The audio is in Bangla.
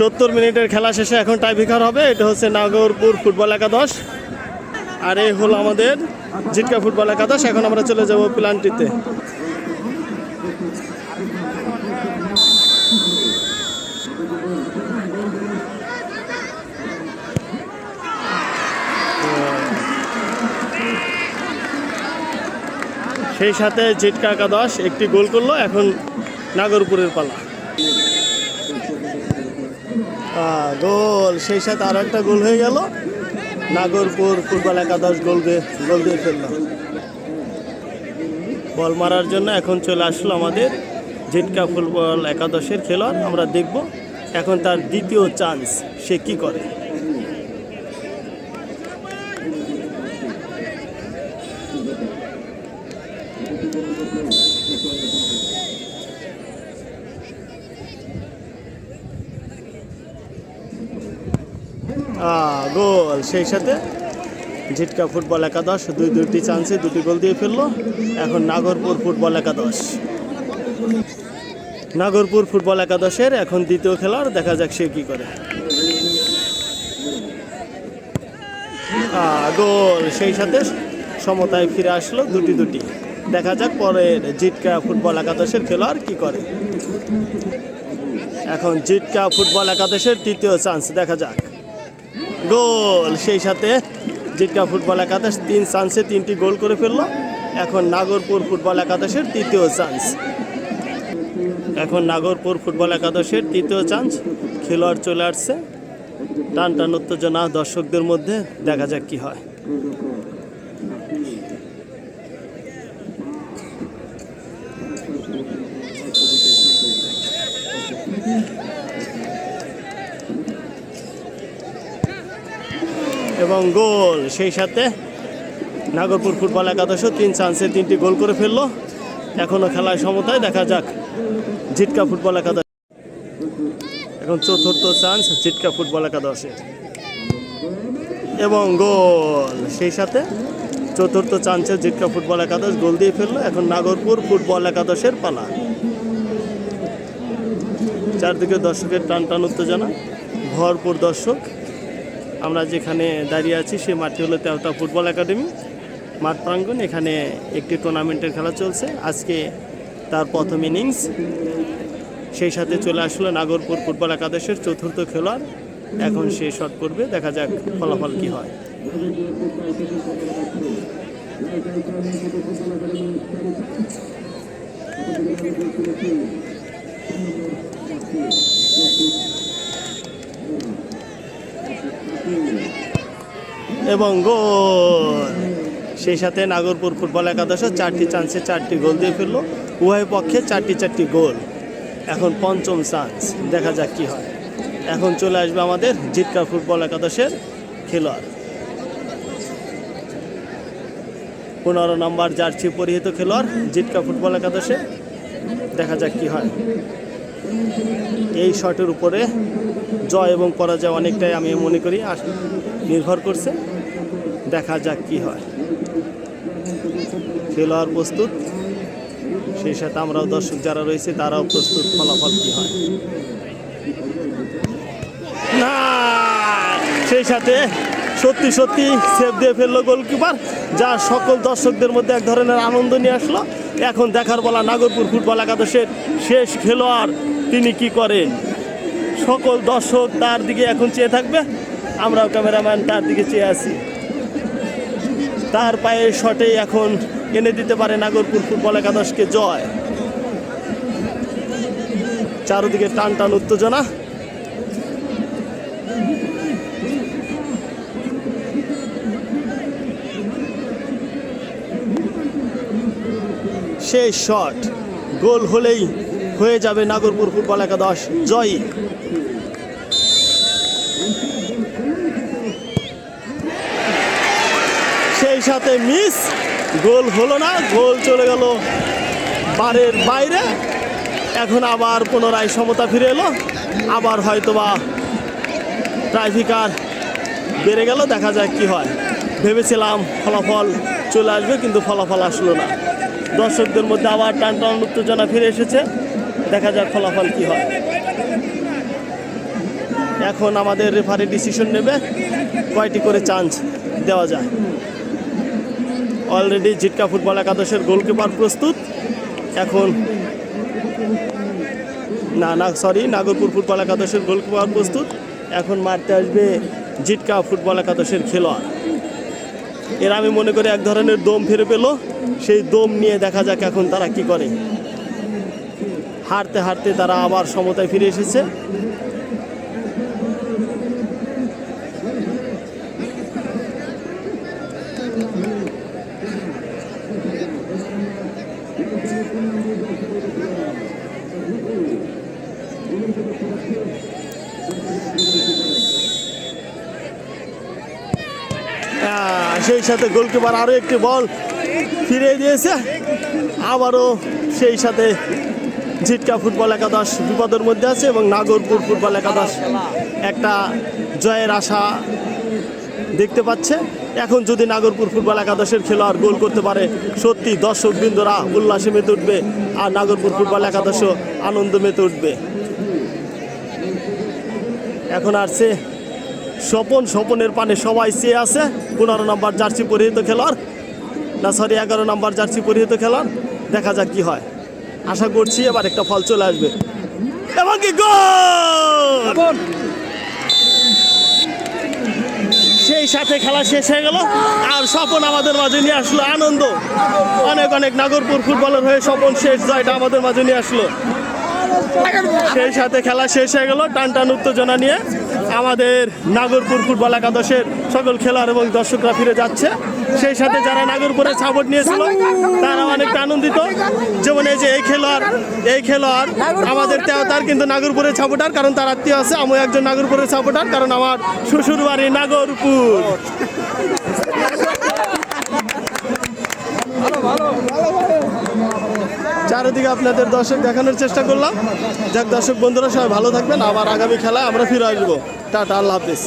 সত্তর মিনিটের খেলা শেষে এখন টাইভিকার হবে। এটা হচ্ছে নাগরপুর ফুটবল একাদশ। আর এই হলো আমাদের জিটকা ফুটবল একাদশ। এখন আমরা চলে যাব প্লান্টিতে। সেই সাথে জিটকা একাদশ একটি গোল করল। এখন নাগরপুরের পালা। গোল। সেই সাথে আর একটা গোল হয়ে গেল। নাগরপুর ফুটবল একাদশ গোল দিয়ে গোল দিয়ে ফেলল। বল মারার জন্য এখন চলে আসলো আমাদের জিটকা ফুটবল একাদশের খেলোয়াড়। আমরা দেখব এখন তার দ্বিতীয় চান্স সে কি করে। গোল। সেই সাথে ঝিটকা ফুটবল একাদশ, দুই দুইটি চান্সে দুটি গোল দিয়ে ফেলল। এখন নাগরপুর ফুটবল একাদশ। নাগরপুর ফুটবল একাদশের এখন দ্বিতীয় খেলার দেখা যাক সে কি করে। গোল। সেই সাথে সমতায় ফিরে আসলো দুটি দুটি। দেখা যাক পরের জিটকা ফুটবল একাদশের খেলোয়াড় কি করে। এখন জিটকা ফুটবল একাদশের তৃতীয় চান্স, দেখা যাক। গোল। সেই সাথে জিটকা ফুটবল একাদশ তিন চান্সে তিনটি গোল করে ফেলল। এখন নাগরপুর ফুটবল একাদশের তৃতীয় চান্স। এখন নাগরপুর ফুটবল একাদশের তৃতীয় চান্স। খেলোয়াড় চলে আসছে। টান টান উত্তেজনা দর্শকদের মধ্যে। দেখা যাক কি হয়। এবং গোল। সেই সাথে নাগরপুর ফুটবল একাদশও তিন চান্সে তিনটি গোল করে ফেলল। এখনও খেলায় সমতায় দেখা যাক জিটকা ফুটবল একাদশ। এখন চতুর্থ চান্স জিটকা ফুটবল একাদশে। এবং গোল। সেই সাথে চতুর্থ চান্সে জিটকা ফুটবল একাদশ গোল দিয়ে ফেলল এখন নাগরপুর ফুটবল একাদশের পালা। চারদিকে দর্শকের টান টান উত্তেজনা, ভরপুর দর্শক। আমরা যেখানে দাঁড়িয়ে আছি সেই মাঠটি হলো তেওতা ফুটবল একাডেমি। মাঠ প্রাঙ্গণ, এখানে একটি টুর্নামেন্টের খেলা চলছে। আজকে তার প্রথম ইনিংস সেই সাথে চলে আসলো নাগরপুর ফুটবল একাদশের চতুর্থ খেলোয়াড়। এখন সে শট করবে, দেখা যাক ফলাফল কি হয়। এবং গোল। সেই সাথে নাগরপুর ফুটবল একাদশ চারটি চান্সে চারটি গোল দিয়ে ফেলল। উভয় পক্ষে চারটি চারটি গোল। এখন পঞ্চম চান্স দেখা যাক কি হয়। এখন চলে আসবে আমাদের জিটকা ফুটবল একাদশের খেলোয়াড়। পনেরো নম্বর জার্সি পরিহিত খেলোয়াড় জিটকা ফুটবল একাদশে। দেখা যাক কি হয়। এই শটের উপরে জয় এবং পরাজয় অনেকটাই আমি মনে করি। নির্ভর করছে দেখা যাক কি হয়। খেলোয়াড় প্রস্তুত। সেই সাথে আমরাও দর্শক যারা রয়েছে, তারাও প্রস্তুত ফলাফল কি হয়। না, সেই সাথে সত্যি সত্যি সেভ দিয়ে ফেলল গোলকিপার, যা সকল দর্শকদের মধ্যে এক ধরনের আনন্দ নিয়ে আসলো। এখন দেখার বলা নাগরপুর ফুটবল একাদশের শেষ খেলোয়াড় তিনি কি করেন? সকল দর্শক তার দিকে এখন চেয়ে থাকবে, আমরাও ক্যামেরাম্যান তার দিকে চেয়ে আছি। তার পায়ের শটে এখন এনে দিতে পারে নাগরপুর ফুটবল একাদশকে জয়। চারদিকে টান টান উত্তেজনা। সেই শট। গোল হলেই হয়ে যাবে নাগরপুর ফুটবল একাদশ। জয়ী। সেই সাথে মিস, গোল হলো না, গোল চলে গেল বারের বাইরে। এখন আবার পুনরায় সমতা ফিরে এলো, আবার হয়তোবা ট্রাফিকার বেড়ে গেল, দেখা যাক কি হয়। ভেবেছিলাম ফলাফল চলে আসবে, কিন্তু ফলাফল আসলো না। দর্শকদের মধ্যে আবার টান টান উত্তেজনা ফিরে এসেছে, দেখা যাক ফলাফল কি হয়। এখন আমাদের রেফারি ডিসিশন নেবে, কয়টি করে চান্স দেওয়া যায়। অলরেডি জিটকা ফুটবল একাদশের গোলকিপার প্রস্তুত। এখন না না সরি নাগরপুর ফুটবল একাদশের গোলকিপার প্রস্তুত। এখন মারতে আসবে জিটকা ফুটবল একাদশের খেলোয়াড়। এর আমি মনে করি এক ধরনের দম ফিরে পেল। সেই দম নিয়ে দেখা যাক এখন তারা কি করে। হারতে হারতে তারা আবার সমতায় ফিরে এসেছে। সেই সাথে গোলকিপার আরও একটি বল ফিরিয়ে দিয়েছে। আবারও সেই সাথে ঝিটকা ফুটবল একাদশ বিপদের মধ্যে আছে এবং নাগরপুর ফুটবল একাদশ একটা জয়ের আশা দেখতে পাচ্ছে। এখন যদি নাগরপুর ফুটবল একাদশের খেলোয়াড় গোল করতে পারে, সত্যি দর্শক বৃন্দরা উল্লাসে মেতে উঠবে আর নাগরপুর ফুটবল একাদশও আনন্দ মেতে উঠবে। এখন আসছে স্বপন, স্বপনের পানে সবাই চেয়ে আছে। পনেরো নম্বর জার্সি পরিহিত খেলোয়াড়। না সরি এগারো নম্বর জার্সি পরিহিত খেলোয়াড়। দেখা যাক কি হয়। আশা করছি এবার একটা ফল চলে আসবে। এবং কি গোল! সেই সাথে খেলা শেষ হয়ে গেল। আর স্বপন আমাদের মাঝে নিয়ে আসলো আনন্দ। অনেক অনেক নাগরপুর ফুটবলের হয়ে স্বপন শেষ জয়টা আমাদের মাঝে নিয়ে আসলো। সেই সাথে খেলা শেষ হয়ে গেল টান টান উত্তেজনা নিয়ে। আমাদের নাগরপুর ফুটবল একাদশের সকল খেলোয়াড় এবং দর্শকরা ফিরে যাচ্ছে। সেই সাথে যারা নাগরপুরে সাপোর্ট নিয়েছিল তারা অনেকটা আনন্দিত। যেমন এই যে এই খেলোয়াড় এই খেলোয়াড় আমাদের তেওতার কিন্তু নাগরপুরের সাপোর্টার কারণ তার আত্মীয় আছে আমি একজন নাগরপুরের সাপোর্টার কারণ আমার শ্বশুর বাড়ি নাগরপুর। চারিদিকে আপনাদের দর্শক দেখানোর চেষ্টা করলাম। যাক দর্শক বন্ধুরা, সবাই ভালো থাকবেন। আবার আগামী খেলায় আমরা ফিরে আসব। টাটা আল্লাহ হাফিজ।